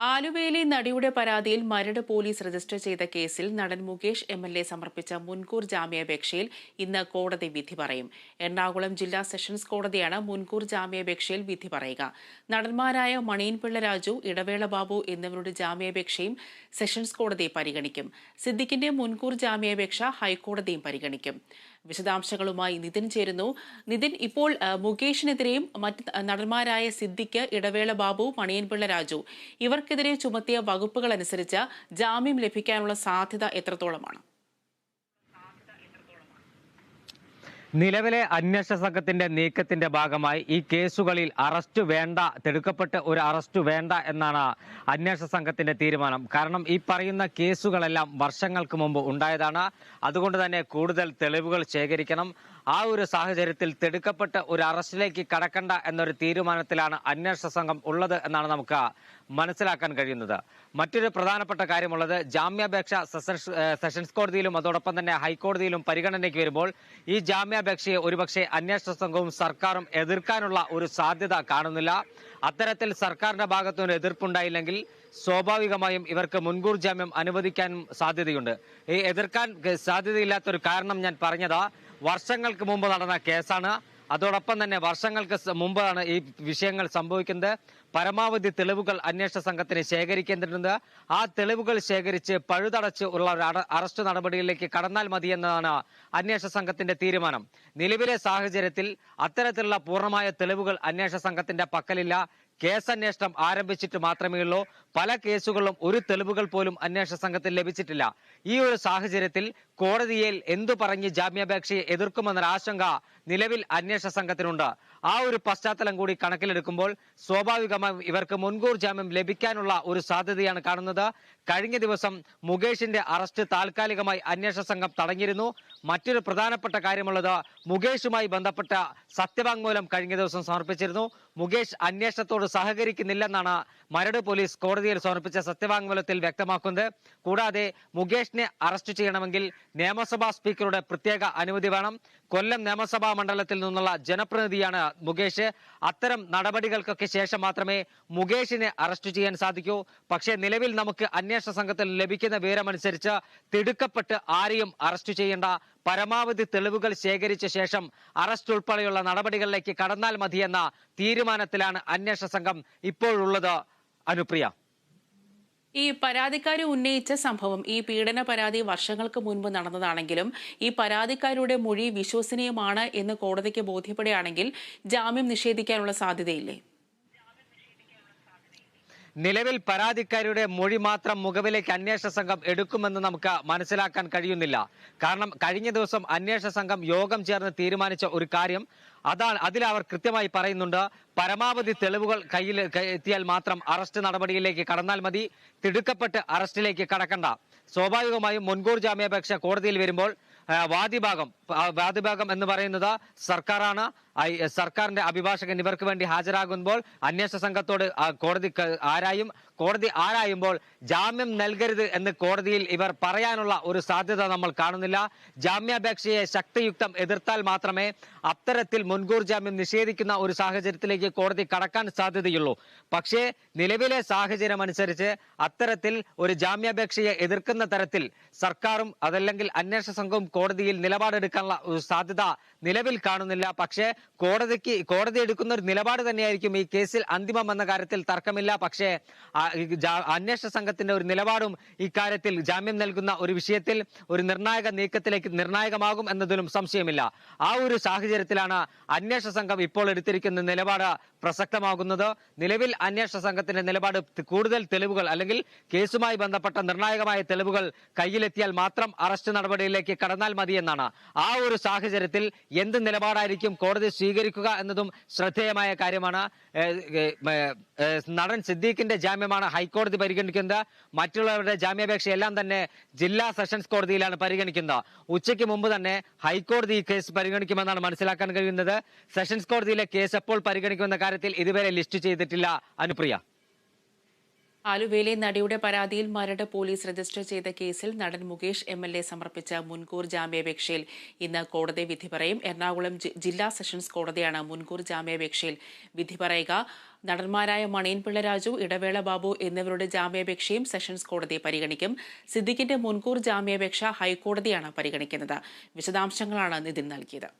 ആലുവയിലെ നടിയുടെ പരാതിയിൽ മരട് പോലീസ് രജിസ്റ്റർ ചെയ്ത കേസിൽ നടൻ മുകേഷ് എം എൽ എ സമർപ്പിച്ച മുൻകൂർ ജാമ്യാപേക്ഷയിൽ ഇന്ന് കോടതി വിധി പറയും. എറണാകുളം ജില്ലാ സെഷൻസ് കോടതിയാണ് മുൻകൂർ ജാമ്യാപേക്ഷയിൽ വിധി പറയുക. നടന്മാരായ മണിയൻപിള്ള രാജു ഇടവേള ബാബു എന്നിവരുടെ ജാമ്യാപേക്ഷയും സെഷൻസ് കോടതി പരിഗണിക്കും. സിദ്ദിഖിന്റെ മുൻകൂർ ജാമ്യാപേക്ഷ ഹൈക്കോടതിയും പരിഗണിക്കും. വിശദാംശങ്ങളുമായി നിതിൻ ചേരുന്നു. നിതിൻ ഇപ്പോൾ മുകേഷിനെതിരെയും മറ്റ് നടന്മാരായ സിദ്ദിഖ് ഇടവേള ബാബു മണിയൻപിള്ള രാജു ഇവർക്കെതിരെ ചുമത്തിയ വകുപ്പുകൾ അനുസരിച്ച് ജാമ്യം ലഭിക്കാനുള്ള സാധ്യത എത്രത്തോളമാണ്? നിലവിലെ അന്വേഷണ സംഘത്തിന്റെ നീക്കത്തിന്റെ ഭാഗമായി ഈ കേസുകളിൽ അറസ്റ്റ് വേണ്ട തെടുക്കപ്പെട്ട് ഒരു അറസ്റ്റ് വേണ്ട എന്നാണ് അന്വേഷണ സംഘത്തിന്റെ തീരുമാനം. കാരണം ഈ പറയുന്ന കേസുകളെല്ലാം വർഷങ്ങൾക്ക് മുമ്പ് ഉണ്ടായതാണ്. അതുകൊണ്ട് തന്നെ കൂടുതൽ തെളിവുകൾ ശേഖരിക്കണം. ആ ഒരു സാഹചര്യത്തിൽ തിടുക്കപ്പെട്ട് ഒരു അറസ്റ്റിലേക്ക് കടക്കണ്ട എന്നൊരു തീരുമാനത്തിലാണ് അന്വേഷണ സംഘം ഉള്ളത് എന്നാണ് നമുക്ക് മനസ്സിലാക്കാൻ കഴിയുന്നത്. മറ്റൊരു പ്രധാനപ്പെട്ട കാര്യമുള്ളത് ജാമ്യാപേക്ഷ സെഷൻസ് സെഷൻസ് കോടതിയിലും അതോടൊപ്പം തന്നെ ഹൈക്കോടതിയിലും പരിഗണനയ്ക്ക് വരുമ്പോൾ ഈ ജാമ്യാപേക്ഷയെ ഒരുപക്ഷെ അന്വേഷണ സംഘവും സർക്കാരും എതിർക്കാനുള്ള ഒരു സാധ്യത കാണുന്നില്ല. അത്തരത്തിൽ സർക്കാരിന്റെ ഭാഗത്തുനിന്ന് എതിർപ്പുണ്ടായില്ലെങ്കിൽ സ്വാഭാവികമായും ഇവർക്ക് മുൻകൂർ ജാമ്യം അനുവദിക്കാനും സാധ്യതയുണ്ട്. ഈ എതിർക്കാൻ സാധ്യതയില്ലാത്തൊരു കാരണം ഞാൻ പറഞ്ഞത് വർഷങ്ങൾക്ക് മുമ്പ് നടന്ന കേസാണ്. അതോടൊപ്പം തന്നെ വർഷങ്ങൾക്ക് മുമ്പാണ് ഈ വിഷയങ്ങൾ സംഭവിക്കുന്നത്. പരമാവധി തെളിവുകൾ അന്വേഷണ സംഘത്തിന് ശേഖരിക്കേണ്ടതുണ്ട് ആ തെളിവുകൾ ശേഖരിച്ച് പഴുതടച്ച് ഉള്ള ഒരു അറ- അറസ്റ്റ് നടപടിയിലേക്ക് കടന്നാൽ മതിയെന്നതാണ് അന്വേഷണ സംഘത്തിന്റെ തീരുമാനം. നിലവിലെ സാഹചര്യത്തിൽ അത്തരത്തിലുള്ള പൂർണമായ തെളിവുകൾ അന്വേഷണ സംഘത്തിന്റെ പക്കലില്ല. കേസന്വേഷണം ആരംഭിച്ചിട്ട് മാത്രമേ ഉള്ളൂ. പല കേസുകളിലും ഒരു തെളിവുകൾ പോലും അന്വേഷണ സംഘത്തിൽ ലഭിച്ചിട്ടില്ല. ഈ ഒരു സാഹചര്യത്തിൽ കോടതിയിൽ എന്തു പറഞ്ഞ് ജാമ്യാപേക്ഷയെ എതിർക്കുമെന്നൊരു ആശങ്ക നിലവിൽ അന്വേഷണ സംഘത്തിനുണ്ട്. ആ ഒരു പശ്ചാത്തലം കൂടി കണക്കിലെടുക്കുമ്പോൾ സ്വാഭാവികമായും ഇവർക്ക് മുൻകൂർ ജാമ്യം ലഭിക്കാനുള്ള ഒരു സാധ്യതയാണ് കാണുന്നത്. കഴിഞ്ഞ ദിവസം മുകേഷിന്റെ അറസ്റ്റ് താൽക്കാലികമായി അന്വേഷണ സംഘം തടഞ്ഞിരുന്നു. മറ്റൊരു പ്രധാനപ്പെട്ട കാര്യമുള്ളത് മുകേഷുമായി ബന്ധപ്പെട്ട സത്യവാങ്മൂലം കഴിഞ്ഞ ദിവസം സമർപ്പിച്ചിരുന്നു. മുകേഷ് അന്വേഷണത്തോട് സഹകരിക്കുന്നില്ലെന്നാണ് മരട് പോലീസ് കോടതിയിൽ സമർപ്പിച്ച സത്യവാങ്മൂലത്തിൽ വ്യക്തമാക്കുന്നത്. കൂടാതെ മുകേഷിനെ അറസ്റ്റ് ചെയ്യണമെങ്കിൽ നിയമസഭാ സ്പീക്കറുടെ പ്രത്യേക അനുമതി വേണം. കൊല്ലം നിയമസഭാ മണ്ഡലത്തിൽ നിന്നുള്ള ജനപ്രതിനിധിയാണ് മുകേഷ്. അത്തരം നടപടികൾക്കൊക്കെ ശേഷം മാത്രമേ മുകേഷിനെ അറസ്റ്റ് ചെയ്യാൻ സാധിക്കൂ. പക്ഷേ നിലവിൽ നമുക്ക് അന്വേഷണ സംഘത്തിൽ ലഭിക്കുന്ന വിവരമനുസരിച്ച് തിടുക്കപ്പെട്ട് ആരെയും അറസ്റ്റ് ചെയ്യേണ്ട പരമാവധി തെളിവുകൾ ശേഖരിച്ച ശേഷം അറസ്റ്റ് ഉൾപ്പെടെയുള്ള നടപടികളിലേക്ക് കടന്നാൽ മതിയെന്ന തീരുമാനത്തിലാണ് അന്വേഷണ സംഘം ഇപ്പോഴുള്ളത്. അനുപ്രിയ. ഈ പരാതിക്കാരി ഉന്നയിച്ച സംഭവം ഈ പീഡന പരാതി വർഷങ്ങൾക്ക് മുൻപ് നടന്നതാണെങ്കിലും ഈ പരാതിക്കാരുടെ മൊഴി വിശ്വസനീയമാണ് എന്ന് കോടതിക്ക് ബോധ്യപ്പെടുകയാണെങ്കിൽ ജാമ്യം നിഷേധിക്കാനുള്ള സാധ്യതയില്ലേ? നിലവിൽ പരാതിക്കാരിയുടെ മൊഴി മാത്രം മുഖവിലേക്ക് അന്വേഷണ സംഘം എടുക്കുമെന്ന് നമുക്ക് മനസ്സിലാക്കാൻ കഴിയുന്നില്ല. കാരണം കഴിഞ്ഞ ദിവസം അന്വേഷണ സംഘം യോഗം ചേർന്ന് തീരുമാനിച്ച ഒരു കാര്യം അതാണ്. അതിൽ അവർ കൃത്യമായി പറയുന്നുണ്ട് പരമാവധി തെളിവുകൾ കയ്യിൽ എത്തിയാൽ മാത്രം അറസ്റ്റ് നടപടിയിലേക്ക് കടന്നാൽ മതി തിടുക്കപ്പെട്ട് അറസ്റ്റിലേക്ക് കടക്കണ്ട. സ്വാഭാവികമായും മുൻകൂർ ജാമ്യാപേക്ഷ കോടതിയിൽ വരുമ്പോൾ വാദിഭാഗം വാദിഭാഗം എന്ന് പറയുന്നത് സർക്കാരാണ്. സർക്കാരിന്റെ അഭിഭാഷകൻ ഇവർക്ക് വേണ്ടി ഹാജരാകുമ്പോൾ അന്വേഷണ സംഘത്തോട് കോടതി ആരായും കോടതി ആരായുമ്പോൾ ജാമ്യം നൽകരുത് എന്ന് കോടതിയിൽ ഇവർ പറയാനുള്ള ഒരു സാധ്യത നമ്മൾ കാണുന്നില്ല. ജാമ്യാപേക്ഷയെ ശക്തിയുക്തം എതിർത്താൽ മാത്രമേ അത്തരത്തിൽ മുൻകൂർ ജാമ്യം നിഷേധിക്കുന്ന ഒരു സാഹചര്യത്തിലേക്ക് കോടതി കടക്കാൻ സാധ്യതയുള്ളൂ. പക്ഷേ നിലവിലെ സാഹചര്യം അനുസരിച്ച് അത്തരത്തിൽ ഒരു ജാമ്യാപേക്ഷയെ എതിർക്കുന്ന തരത്തിൽ സർക്കാരും അതല്ലെങ്കിൽ അന്വേഷണ സംഘവും കോടതിയിൽ നിലപാടെടുക്കാനുള്ള ഒരു സാധ്യത നിലവിൽ കാണുന്നില്ല. പക്ഷേ കോടതിക്ക് കോടതി എടുക്കുന്ന ഒരു നിലപാട് തന്നെയായിരിക്കും ഈ കേസിൽ അന്തിമം എന്ന കാര്യത്തിൽ തർക്കമില്ല. പക്ഷേ അന്വേഷണ സംഘത്തിന്റെ ഒരു നിലപാടും ഇക്കാര്യത്തിൽ ജാമ്യം നൽകുന്ന ഒരു വിഷയത്തിൽ ഒരു നിർണായക നീക്കത്തിലേക്ക് നിർണായകമാകും എന്നതിലും സംശയമില്ല. ആ ഒരു സാഹചര്യത്തിലാണ് അന്വേഷണ സംഘം ഇപ്പോൾ എടുത്തിരിക്കുന്ന നിലപാട് പ്രസക്തമാകുന്നത്. നിലവിൽ അന്വേഷണ സംഘത്തിന്റെ നിലപാട് കൂടുതൽ തെളിവുകൾ അല്ലെങ്കിൽ കേസുമായി ബന്ധപ്പെട്ട നിർണായകമായ തെളിവുകൾ കയ്യിലെത്തിയാൽ മാത്രം അറസ്റ്റ് നടപടിയിലേക്ക് കടന്നാൽ മതിയെന്നാണ്. ആ ഒരു സാഹചര്യത്തിൽ എന്ത് നിലപാടായിരിക്കും കോടതി സ്വീകരിക്കുക എന്നതും ശ്രദ്ധേയമായ കാര്യമാണ്. നടൻ സിദ്ദീഖിന്റെ ജാമ്യമാണ് ഹൈക്കോടതി പരിഗണിക്കുന്നത്. മറ്റുള്ളവരുടെ ജാമ്യാപേക്ഷ എല്ലാം തന്നെ ജില്ലാ സെഷൻസ് കോടതിയിലാണ് പരിഗണിക്കുന്നത്. ഉച്ചയ്ക്ക് മുമ്പ് തന്നെ ഹൈക്കോടതി ഈ കേസ് പരിഗണിക്കുമെന്നാണ് മനസ്സിലാക്കാൻ കഴിയുന്നത്. സെഷൻസ് കോടതിയിലെ കേസ് എപ്പോൾ പരിഗണിക്കുമെന്ന കാര്യത്തിൽ ഇതുവരെ ലിസ്റ്റ് ചെയ്തിട്ടില്ല. അനുപ്രിയ. ആലുവയിലെ നടിയുടെ പരാതിയിൽ മരട് പോലീസ് രജിസ്റ്റർ ചെയ്ത കേസിൽ നടൻ മുകേഷ് എം എൽ എ സമർപ്പിച്ച മുൻകൂർ ജാമ്യാപേക്ഷയിൽ ഇന്ന് കോടതി വിധി പറയും. എറണാകുളം ജില്ലാ സെഷൻസ് കോടതിയാണ് മുൻകൂർ ജാമ്യാപേക്ഷയിൽ വിധി പറയുക. നടന്മാരായ മണിയൻപിള്ള പിള്ളരാജു ഇടവേള ബാബു എന്നിവരുടെ ജാമ്യാപേക്ഷയും സെഷൻസ് കോടതി പരിഗണിക്കും. സിദ്ദിഖിന്റെ മുൻകൂർ ജാമ്യാപേക്ഷ ഹൈക്കോടതിയാണ് പരിഗണിക്കുന്നത്. വിശദാംശങ്ങളാണ് നിതിൻ നൽകിയത്.